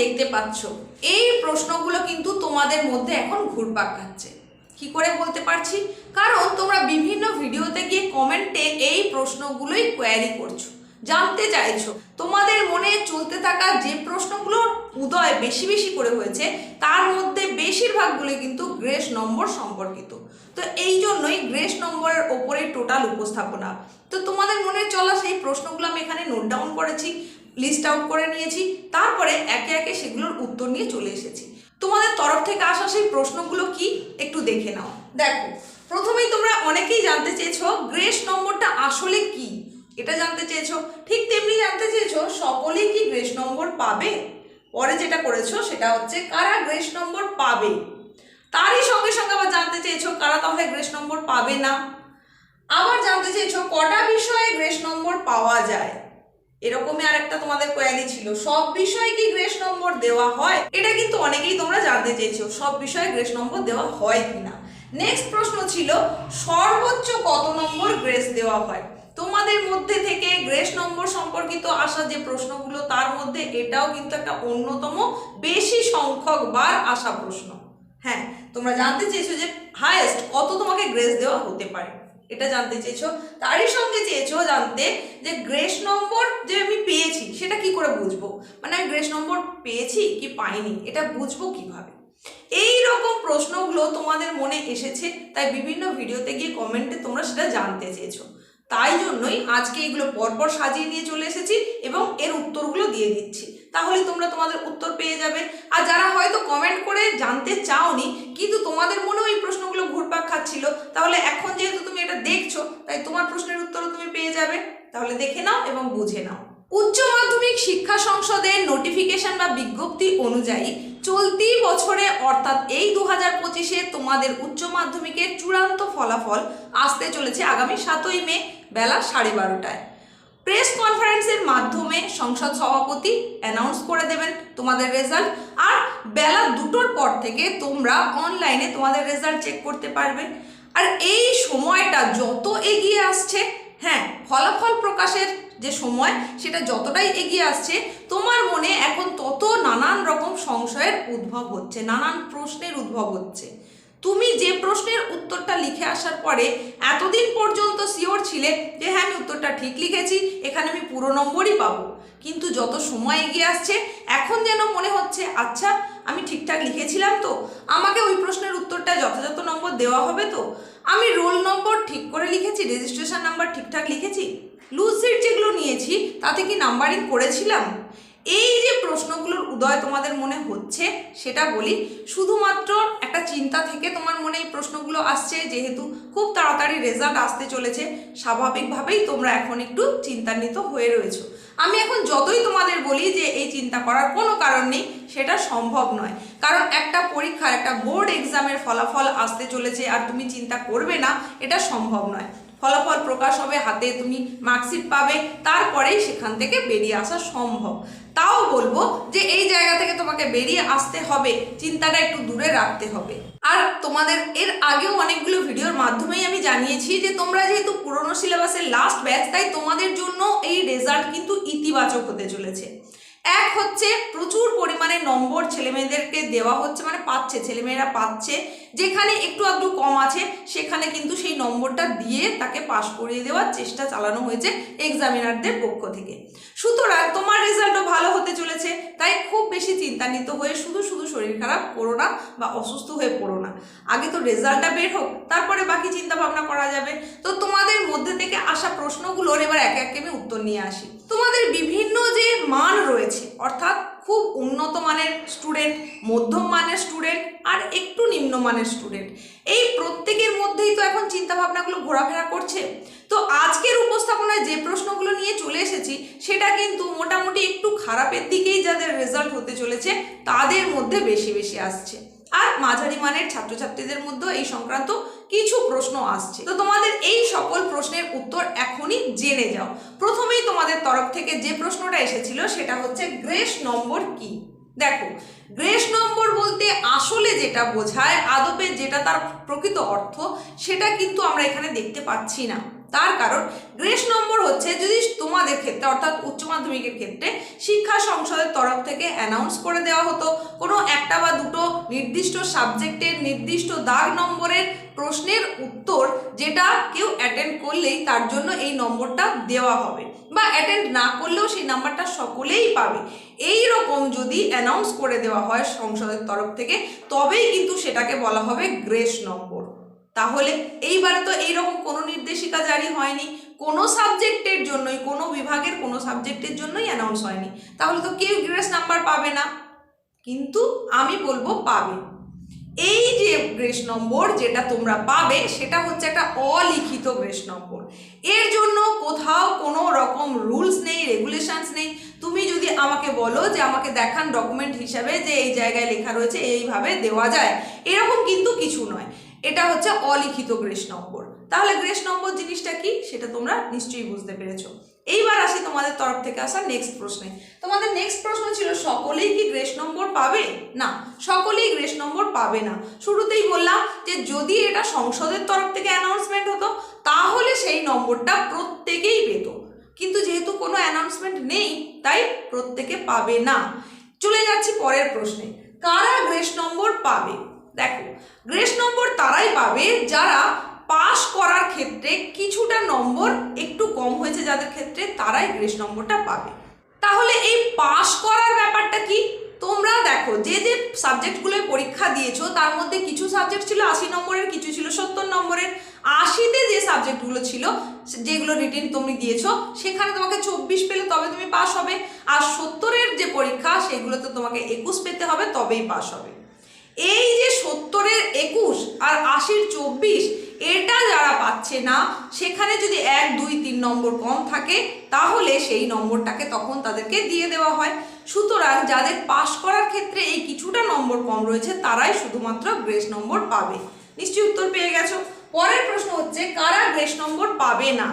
দেখতে পাচ্ছ। এই প্রশ্নগুলো কিন্তু তোমাদের মধ্যে এখন ঘুরপাক খাচ্ছে। কি করে বলতে পারছি? কারণ তোমরা বিভিন্ন ভিডিওতে গিয়ে কমেন্টে এই প্রশ্নগুলোই কোয়ারি করছ। জানতে চাইছো। তোমাদের মনে চলতে থাকা যে প্রশ্নগুলোর উদয় বেশি বেশি করে হয়েছে, তার মধ্যে বেশিরভাগগুলো কিন্তু গ্রেস নম্বর সম্পর্কিত। তো এই জন্যই গ্রেস নম্বরের ওপরে টোটাল উপস্থাপনা। তো তোমাদের মনে চলা সেই প্রশ্নগুলো আমি এখানে নোট ডাউন করেছি। লিস্ট আউট করে নিয়েছি, তারপরে একে একে সেগুলোর উত্তর নিয়ে চলে এসেছি। তোমাদের তরফ থেকে আসা সেই প্রশ্নগুলো কি? একটু দেখে নাও। দেখো, প্রথমেই তোমরা অনেকেই জানতে চেয়েছো গ্রেস নম্বরটা আসলে কি? এটা জানতে চেয়েছো। ঠিক তেমনি জানতে চেয়েছো, সকলেই কি গ্রেস নম্বর পাবে? পরে যেটা করেছ সেটা হচ্ছে, কারা গ্রেস নম্বর পাবে? তারই সঙ্গে সঙ্গে আবার জানতে চেয়েছো, কারা তাহলে গ্রেস নম্বর পাবে না? আবার জানতে চেয়েছো, কটা বিষয়ে গ্রেস নম্বর পাওয়া যায়? এরকমই আর একটা তোমাদের কোয়ারি ছিল। সব বিষয়ে কি গ্রেস নম্বর দেওয়া হয়? এটা কিন্তু অনেকেই তোমরা জানতে চেয়েছো, সব বিষয়ে গ্রেস নম্বর দেওয়া হয় কিনা। নেক্সট প্রশ্ন ছিল, সর্বোচ্চ কত নম্বর গ্রেস দেওয়া হয়? তোমাদের মধ্যে থেকে গ্রেস নম্বর সম্পর্কিত আসা যে প্রশ্নগুলো, তার মধ্যে এটাও কিন্তু একটা অন্যতম বেশি সংখ্যক বার আসা প্রশ্ন। হ্যাঁ তোমরা জানতে চেয়েছো যে হায়েস্ট কত তোমাকে গ্রেস দেওয়া হতে পারে। এটা জানতে চেয়েছো। তারই সঙ্গে চেয়েছো জানতে যে গ্রেস নম্বর যে আমি পেয়েছি, সেটা কি করে বুঝব? মানে আমি গ্রেস নম্বর পেয়েছি কি পাইনি? এটা বুঝব কীভাবে? এই রকম প্রশ্নগুলো তোমাদের মনে এসেছে, তাই বিভিন্ন ভিডিওতে গিয়ে কমেন্টে তোমরা সেটা জানতে চেয়েছো। তাই জন্যই আজকে এগুলো পরপর সাজিয়ে নিয়ে চলে এসেছি এবং এর উত্তরগুলো দিয়ে দিচ্ছি। তাহলে তোমরা তোমাদের উত্তর পেয়ে যাবে। আর যারা হয়তো কমেন্ট করে জানতে চাওনি, কিন্তু তোমাদের মনেও এই প্রশ্নগুলো ঘুরপাক খাচ্ছিল, তাহলে এখন যেহেতু তুমি এটা দেখছ, তাই তোমার প্রশ্নের উত্তরও তুমি পেয়ে যাবে। তাহলে দেখে নাও এবং বুঝে নাও। উচ্চ মাধ্যমিক শিক্ষা সংসদের নোটিফিকেশন বা বিজ্ঞপ্তি অনুযায়ী চলতি বছরে, অর্থাৎ এই দু হাজার পঁচিশে তোমাদের উচ্চ মাধ্যমিকের চূড়ান্ত ফলাফল আসতে চলেছে আগামী সাতই মে বেলা সাড়ে বারোটায়। প্রেস কনফারেন্সের মাধ্যমে সংসদ সভাপতি অ্যানাউন্স করে দেবেন তোমাদের রেজাল্ট আর বেলা দুটোর পর থেকে তোমরা অনলাইনে তোমাদের রেজাল্ট চেক করতে পারবে। আর এই সময়টা যত এগিয়ে আসছে হ্যাঁ ফলাফল প্রকাশের যে সময়, সেটা যতটাই এগিয়ে আসছে, তোমার মনে এখন তত নানান রকম সংশয়ের উদ্ভব হচ্ছে, নানান প্রশ্নের উদ্ভব হচ্ছে। তুমি যে প্রশ্নের উত্তরটা লিখে আসার পরে এতদিন পর্যন্ত শিওর ছিলে যে হ্যাঁ আমি উত্তরটা ঠিক লিখেছি, এখানে আমি পুরো নম্বরই পাবো। কিন্তু যত সময় এগিয়ে আসছে, এখন যেন মনে হচ্ছে আচ্ছা আমি ঠিকঠাক লিখেছিলাম তো, আমাকে ওই প্রশ্নের উত্তরটা যথাযথ নম্বর দেওয়া হবে তো? আমি রোল নম্বর ঠিক করে লিখেছি রেজিস্ট্রেশন নাম্বার ঠিকঠাক লিখেছি? লুজ সিট যেগুলো নিয়েছি, তাতে কি নাম্বারিং করেছিলাম? এই যে প্রশ্নগুলোর উদয় তোমাদের মনে হচ্ছে, সেটা বলি। শুধুমাত্র একটা চিন্তা থেকে তোমার মনে এই প্রশ্নগুলো আসছে, যেহেতু খুব তাড়াতাড়ি রেজাল্ট আসতে চলেছে, স্বাভাবিকভাবেই তোমরা এখন একটু চিন্তান্বিত হয়ে রয়েছো। আমি এখন যতই তোমাদের বলি যে এই চিন্তা করার কোনো কারণ নেই, সেটা সম্ভব নয়। কারণ একটা পরীক্ষার, একটা বোর্ড এক্সামের ফলাফল আসতে চলেছে, আর তুমি চিন্তা করবে না, এটা সম্ভব নয়। ফলাফল প্রকাশ হবে, হাতে তুমি মার্কশিট পাবে, তারপরেই সেখান থেকে বেরিয়ে আসা সম্ভব। তাও বলব যে এই জায়গা থেকে তোমাকে বেরিয়ে আসতে হবে, চিন্তাটা একটু দূরে রাখতে হবে। আর তোমাদের এর আগেও অনেকগুলো ভিডিওর মাধ্যমেই আমি জানিয়েছি যে তোমরা যেহেতু পুরনো সিলেবাসের লাস্ট ব্যাচ তাই তোমাদের জন্য এই রেজাল্ট কিন্তু ইতিবাচক হতে চলেছে। এক হচ্ছে প্রচুর পরিমাণে নম্বর ছেলেমেয়েদেরকে দেওয়া হচ্ছে মানে পাচ্ছে, ছেলেমেয়েরা পাচ্ছে। যেখানে একটু আধটু কম আছে, সেখানে কিন্তু সেই নম্বরটা দিয়ে তাকে পাশ করিয়ে দেওয়ার চেষ্টা চালানো হয়েছে এক্সামিনারদের পক্ষ থেকে। সুতরাং তোমার রেজাল্টও ভালো হতে চলেছে, তাই খুব বেশি চিন্তান্বিত হয়ে শুধু শুধু শরীর খারাপ করো না বা অসুস্থ হয়ে পড়ো না। আগে তো রেজাল্টটা বের হোক, তারপরে বাকি চিন্তা ভাবনা করা যাবে। তো তোমাদের মধ্যে থেকে আসা প্রশ্নগুলোর এবার এক এক আমি উত্তর নিয়ে আসি। তোমাদের বিভিন্ন যে মান রয়েছে, অর্থাৎ খুব উন্নত মানের স্টুডেন্ট মধ্যম মানের স্টুডেন্ট আর একটু নিম্নমানের স্টুডেন্ট এই প্রত্যেকের মধ্যেই তো এখন চিন্তাভাবনাগুলো ঘোরাফেরা করছে। তো আজকের উপস্থাপনায় যে প্রশ্নগুলো নিয়ে চলে এসেছি, সেটা কিন্তু মোটামুটি একটু খারাপের দিকেই যাদের রেজাল্ট হতে চলেছে, তাদের মধ্যে বেশি বেশি আসছে। আর মাঝারি মানের ছাত্রছাত্রীদের মধ্যেও এই সংক্রান্ত কিছু প্রশ্ন আসছে। তো তোমাদের এই সকল প্রশ্নের উত্তর এখনই জেনে যাও। প্রথমেই তোমাদের তরফ থেকে যে প্রশ্নটা এসেছিল সেটা হচ্ছে গ্রেস নম্বর কি? দেখো, গ্রেস নম্বর বলতে আসলে যেটা বোঝায় আদপের যেটা তার প্রকৃত অর্থ, সেটা কিন্তু আমরা এখানে দেখতে পাচ্ছি না। তার কারণ গ্রেস নম্বর হচ্ছে যদি তোমাদের ক্ষেত্রে, অর্থাৎ উচ্চ মাধ্যমিকের ক্ষেত্রে শিক্ষা সংসদের তরফ থেকে অ্যানাউন্স করে দেওয়া হতো, কোনো একটা বা দুটো নির্দিষ্ট সাবজেক্টের নির্দিষ্ট দাগ নম্বরের প্রশ্নের উত্তর যেটা কেউ অ্যাটেন্ড করলেই তার জন্য এই নম্বরটা দেওয়া হবে বা অ্যাটেন্ড না করলেও সেই নাম্বারটা সকলেই পাবে। এই রকম যদি অ্যানাউন্স করে দেওয়া হয় সংসদের তরফ থেকে, তবেই কিন্তু সেটাকে বলা হবে গ্রেস নম্বর। তাহলে এইবারে তো এইরকম কোনো নির্দেশিকা জারি হয়নি। কোনো সাবজেক্টের জন্যই, কোনো বিভাগের কোনো সাবজেক্টের জন্যই অ্যানাউন্স হয়নি। তাহলে তো কেউ গ্রেস নাম্বার পাবে না। কিন্তু আমি বলব পাবে। এই যে গ্রেস নম্বর যেটা তোমরা পাবে, সেটা হচ্ছে একটা অলিখিত গ্রেস নম্বর। এর জন্য কোথাও কোনো রকম রুলস নেই, রেগুলেশনস নেই। তুমি যদি আমাকে বলো যে আমাকে দেখান ডকুমেন্ট হিসাবে যে এই জায়গায় লেখা রয়েছে, এইভাবে দেওয়া যায়। এরকম কিন্তু কিছু নয়। এটা হচ্ছে অলিখিত গ্রেস নম্বর। তাহলে গ্রেস নম্বর জিনিসটা কি? সেটা তোমরা নিশ্চয়ই বুঝতে পেরেছ। এইবার আসি তোমাদের তরফ থেকে আসা নেক্সট প্রশ্নে। তোমাদের নেক্সট প্রশ্ন ছিল, সকলেই কি গ্রেস নম্বর পাবে? না, সকলেই গ্রেস নম্বর পাবে না। শুরুতেই বললাম যে, যদি এটা সংসদের তরফ থেকে অ্যানাউন্সমেন্ট হতো, তাহলে সেই নম্বরটা প্রত্যেকেই পেত। কিন্তু যেহেতু কোনো অ্যানাউন্সমেন্ট নেই, তাই প্রত্যেকে পাবে না। চলে যাচ্ছি পরের প্রশ্নে। কারা গ্রেস নম্বর পাবে? দেখো, গ্রেস নম্বর তারাই পাবে যারা পাশ করার ক্ষেত্রে কিছুটা নম্বর একটু কম হয়েছে যাদের ক্ষেত্রে তারাই গ্রেস নম্বরটা পাবে। তাহলে এই পাশ করার ব্যাপারটা কি? তোমরা দেখো, যে যে সাবজেক্টগুলোয় পরীক্ষা দিয়েছ, তার মধ্যে কিছু সাবজেক্ট ছিল আশি নম্বরের, কিছু ছিল সত্তর নম্বরের। আশিতে যে সাবজেক্টগুলো ছিল, যেগুলো রিটেন তুমি দিয়েছ, সেখানে তোমাকে চব্বিশ পেলে তবে তুমি পাস হবে। আর সত্তরের যে পরীক্ষা, সেগুলোতে তোমাকে একুশ পেতে হবে, তবেই পাস হবে। এই যে সত্তরের একুশ আর আশির চব্বিশ, এটা যারা পাচ্ছে না, সেখানে যদি এক, দুই, তিন নম্বর কম থাকে, তাহলে সেই নম্বরটাকে তখন তাদেরকে দিয়ে দেওয়া হয়। সুতরাং যাদের পাশ করার ক্ষেত্রে এই কিছুটা নম্বর কম রয়েছে, তারাই শুধুমাত্র গ্রেস নম্বর পাবে। নিশ্চয়ই উত্তর পেয়ে গেছো? পরের প্রশ্ন হচ্ছে, কারা গ্রেস নম্বর পাবে না?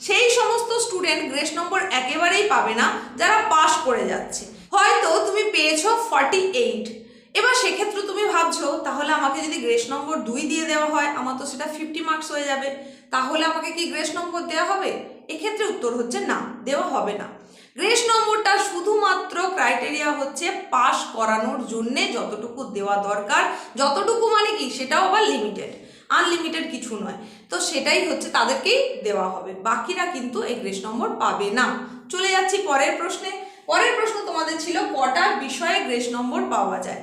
সেই সমস্ত স্টুডেন্ট গ্রেস নম্বর একেবারেই পাবে না, যারা পাশ করে যাচ্ছে। হয়তো তুমি পেয়েছ ফর্টি এইট এবার সেক্ষেত্রে তুমি ভাবছ, তাহলে আমাকে যদি গ্রেস নম্বর দুই দিয়ে দেওয়া হয়, আমার তো সেটা ফিফটি মার্কস হয়ে যাবে। তাহলে আমাকে কি গ্রেস নম্বর দেওয়া হবে? এক্ষেত্রে উত্তর হচ্ছে না, দেওয়া হবে না। গ্রেস নম্বরটা শুধুমাত্র ক্রাইটেরিয়া হচ্ছে পাস করানোর জন্যে যতটুকু দেওয়া দরকার, যতটুকু মানে কি, সেটাও আবার লিমিটেড আনলিমিটেড কিছু নয়। তো সেটাই হচ্ছে তাদেরকেই দেওয়া হবে। বাকিরা কিন্তু এই গ্রেস নম্বর পাবে না। চলে যাচ্ছি পরের প্রশ্নে। পরের প্রশ্ন তোমাদের ছিল কটা বিষয়ে গ্রেস নম্বর পাওয়া যায়?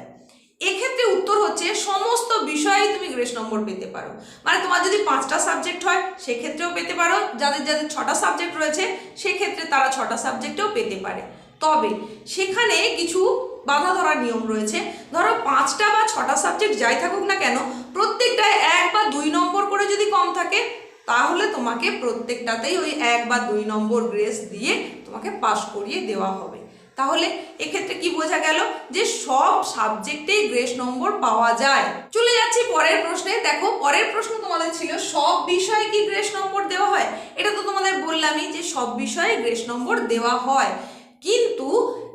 এক্ষেত্রে উত্তর হচ্ছে সমস্ত বিষয়েই তুমি গ্রেস নম্বর পেতে পারো। মানে তোমার যদি পাঁচটা সাবজেক্ট হয়, সেক্ষেত্রেও পেতে পারো। যাদের যাদের ছটা সাবজেক্ট রয়েছে, সেক্ষেত্রে তারা ছটা সাবজেক্টেও পেতে পারে। তবে সেখানে কিছু বাধা ধরার নিয়ম রয়েছে। ধরো পাঁচটা বা ছটা সাবজেক্ট যাই থাকুক না কেন প্রত্যেকটায় এক বা দুই নম্বর করে যদি কম থাকে, তাহলে তোমাকে প্রত্যেকটাতেই ওই এক বা দুই নম্বর গ্রেস দিয়ে তোমাকে পাশ করিয়ে দেওয়া হবে। তাহলে এক্ষেত্রে কি বোঝা গেল যে সব সাবজেক্টেই গ্রেস নম্বর পাওয়া যায়। চলে যাচ্ছি পরের প্রশ্নে। দেখো, পরের প্রশ্ন তোমাদের ছিল, সব বিষয়ে কি গ্রেস নম্বর দেওয়া হয়? এটা তো তোমাদের বললামই যে সব বিষয়ে গ্রেস নম্বর দেওয়া হয়। কিন্তু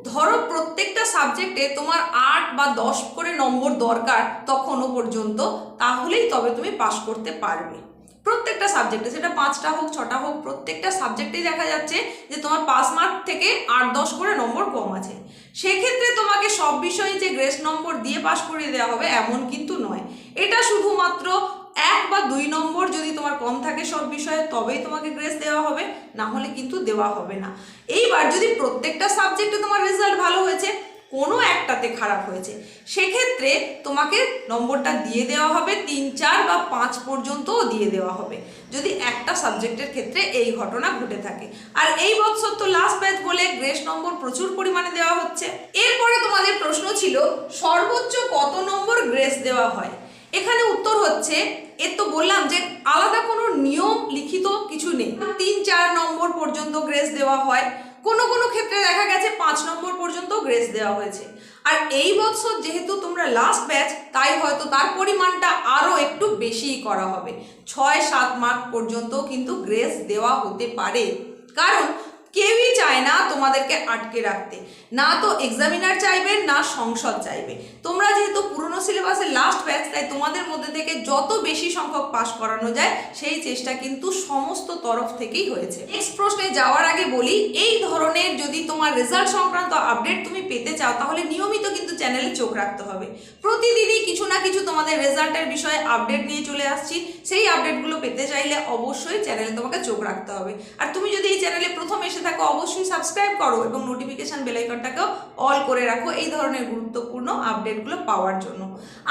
ধরো প্রত্যেকটা সাবজেক্টে তোমার আট বা দশ করে নম্বর দরকার তখনও পর্যন্ত, তাহলেই তবে তুমি পাশ করতে পারবে। প্রত্যেকটা সাবজেক্টে সেটা পাঁচটা হোক, ছটা হোক, প্রত্যেকটা সাবজেক্টেই দেখা যাচ্ছে যে তোমার পাস মার্ক থেকে আট, দশ করে নম্বর কম আছে। সেক্ষেত্রে তোমাকে সব বিষয়ে যে গ্রেস নম্বর দিয়ে পাশ করিয়ে দেওয়া হবে, এমন কিন্তু নয়। এটা শুধুমাত্র এক বা দুই নম্বর যদি তোমার কম থাকে সব বিষয়ে, তবেই তোমাকে গ্রেস দেওয়া হবে, না হলে কিন্তু দেওয়া হবে না। এইবার যদি প্রত্যেকটা সাবজেক্টে তোমার রেজাল্ট ভালো হয়েছে কোনো একটাতে খারাপ হয়েছে। সেক্ষেত্রে তোমাকে নম্বরটা দিয়ে দেওয়া হবে, তিন, চার বা পাঁচ পর্যন্তও দিয়ে দেওয়া হবে। যদি একটা সাবজেক্টের ক্ষেত্রে এই ঘটনা ঘটে থাকে। আর এই বছর তো লাস্ট ব্যাচ বলে গ্রেস নম্বর প্রচুর পরিমাণে দেওয়া হচ্ছে। এরপরে তোমাদের প্রশ্ন ছিল, সর্বোচ্চ কত নম্বর গ্রেস দেওয়া হয়? এখানে উত্তর হচ্ছে, এর তো বললাম যে আলাদা কোনো নিয়ম লিখিত কিছু নেই। তিন, চার নম্বর পর্যন্ত গ্রেস দেওয়া হয়। কোনো কোনো ক্ষেত্রে দেখা গেছে পাঁচ নম্বর গ্রেস দেওয়া হয়েছে। আর এই বছর যেহেতু তোমরা লাস্ট ব্যাচ তাই হয়তো তার পরিমাণটা আরও একটু বেশিই করা হবে। ছয়, সাত মার্ক পর্যন্ত কিন্তু গ্রেস দেওয়া হতে পারে। কারণ কেউই চায় না তোমাদেরকে আটকে রাখতে। না তো এক্সামিনার চাইবে, না সংসদ চাইবে। তোমরা যেহেতু পুরনো সিলেবাসের লাস্ট ব্যাচ তাই তোমাদের মধ্যে থেকে যত বেশি সংখ্যক পাশ করানো যায়, সেই চেষ্টা কিন্তু সমস্ত তরফ থেকেই হয়েছে। নেক্সট প্রশ্নে যাওয়ার আগে বলি, এই ধরনের যদি তোমার রেজাল্ট সংক্রান্ত আপডেট তুমি পেতে চাও, তাহলে নিয়মিত কিন্তু চ্যানেলে চোখ রাখতে হবে। প্রতিদিনই কিছু না কিছু তোমাদের রেজাল্টের বিষয়ে আপডেট নিয়ে চলে আসছি। সেই আপডেটগুলো পেতে চাইলে অবশ্যই চ্যানেলে তোমাকে চোখ রাখতে হবে। আর তুমি যদি এই চ্যানেলে প্রথম এসে থাকো, অবশ্যই সাবস্ক্রাইব করো এবং নোটিফিকেশান বেলাইকনটাকেও অল করে রাখো এই ধরনের গুরুত্বপূর্ণ আপডেটগুলো পাওয়ার জন্য।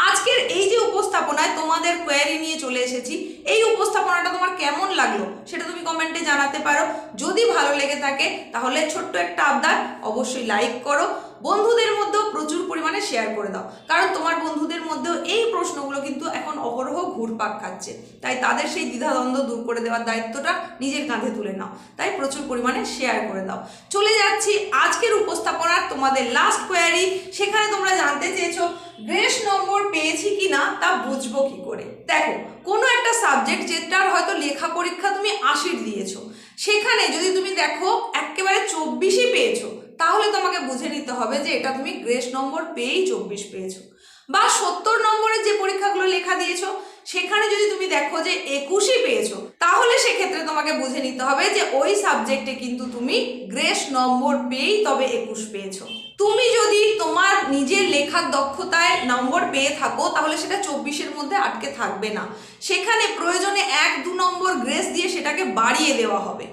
আজকের এই যে উপস্থাপনায় তোমাদের কোয়ারি নিয়ে চলে এসেছি, এই উপস্থাপনাটা তোমার কেমন লাগল সেটা তুমি কমেন্টে জানাতে পারো। যদি ভালো লেগে থাকে তাহলে ছোট্ট একটা আবদার, অবশ্যই লাইক করো। বন্ধুদের মধ্যেও প্রচুর পরিমাণে শেয়ার করে দাও। কারণ তোমার বন্ধুদের মধ্যেও এই প্রশ্নগুলো কিন্তু এখন অহরহ ঘুরপাক খাচ্ছে। তাই তাদের সেই দ্বিধাদ্বন্দ্ব দূর করে দেওয়ার দায়িত্বটা নিজের কাঁধে তুলে নাও। তাই প্রচুর পরিমাণে শেয়ার করে দাও। চলে যাচ্ছি আজকের উপস্থাপনার তোমাদের লাস্ট কোয়ারি সেখানে তোমরা জানতে চেয়েছো, গ্রেস নম্বর পেয়েছি কি না তা বুঝব কি করে? দেখো, কোনো একটা সাবজেক্ট যেটার হয়তো লেখা পরীক্ষা তুমি আশির দিয়েছ। সেখানে যদি তুমি দেখো, একেবারে চব্বিশই পেয়েছ। তাহলে তোমাকে বুঝে নিতে হবে যে এটা তুমি গ্রেস নম্বর পেয়েই চব্বিশ পেয়েছ। বা সত্তর নম্বরের যে পরীক্ষাগুলো লেখা দিয়েছ, সেখানে যদি তুমি দেখো যে একুশই পেয়েছ, তাহলে সেক্ষেত্রে তোমাকে বুঝে নিতে হবে যে ওই সাবজেক্টে কিন্তু তুমি গ্রেস নম্বর পেয়েই তবে একুশ পেয়েছ। তুমি যদি তোমার নিজের লেখার দক্ষতায় নম্বর পেয়ে থাকো, তাহলে সেটা চব্বিশের মধ্যে আটকে থাকবে না। সেখানে প্রয়োজনে এক দু নম্বর গ্রেস দিয়ে সেটাকে বাড়িয়ে দেওয়া হবে।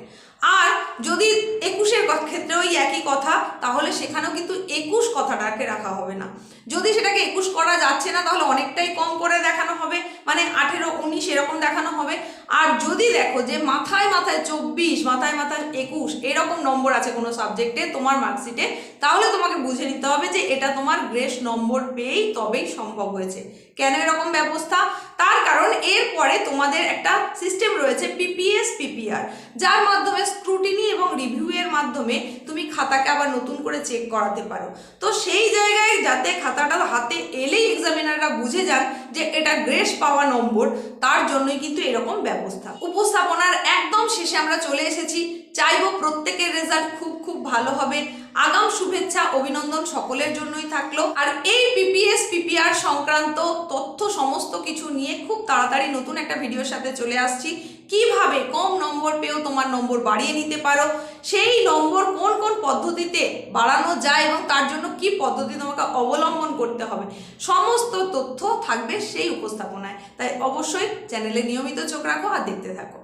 আর যদি একুশের ক্ষেত্রে ওই একই কথা, তাহলে সেখানেও কিন্তু একুশ কথাটাকে রাখা হবে না। যদি সেটাকে একুশ করা যাচ্ছে না, তাহলে অনেকটাই কম করে দেখানো হবে মানে আঠেরো, উনিশ এরকম দেখানো হবে। আর যদি দেখো যে মাথায় মাথায় চব্বিশ, মাথায় মাথায় একুশ এরকম নম্বর আছে কোনো সাবজেক্টে, তোমার মার্কশিটে, তাহলে তোমাকে বুঝে নিতে হবে যে এটা তোমার গ্রেস নম্বর পেয়েই তবেই সম্ভব হয়েছে। কেন এরকম ব্যবস্থা? তার কারণ এরপরে তোমাদের একটা সিস্টেম রয়েছে পিপিএস পিপিআর যার মাধ্যমে স্ক্রুটিনি এবং রিভিউয়ের মাধ্যমে তুমি খাতাকে আবার নতুন করে চেক করাতে পারো। তো সেই জায়গায় যাতে খাতাটা হাতে এলেই এক্সামিনাররা বুঝে যান যে এটা গ্রেস পাওয়া নম্বর, তার জন্যই কিন্তু এরকম ব্যবস্থা। উপস্থাপনার একদম শেষে আমরা চলে এসেছি। চাইব প্রত্যেকের রেজাল্ট খুব খুব ভালো হবে। আগাম শুভেচ্ছা, অভিনন্দন সকলের জন্যই থাকল। আর এই পিপিএস পিপিআর সংক্রান্ত তথ্য সমস্ত কিছু নিয়ে খুব তাড়াতাড়ি নতুন একটা ভিডিওর সাথে চলে আসছি। কীভাবে কম নম্বর পেয়েও তোমার নম্বর বাড়িয়ে নিতে পারো? সেই নম্বর কোন কোন পদ্ধতিতে বাড়ানো যায় এবং তার জন্য কি পদ্ধতি তোমাকে অবলম্বন করতে হবে? সমস্ত তথ্য থাকবে সেই উপস্থাপনায়। তাই অবশ্যই চ্যানেলে নিয়মিত চোখ রাখো আর দেখতে থাকো।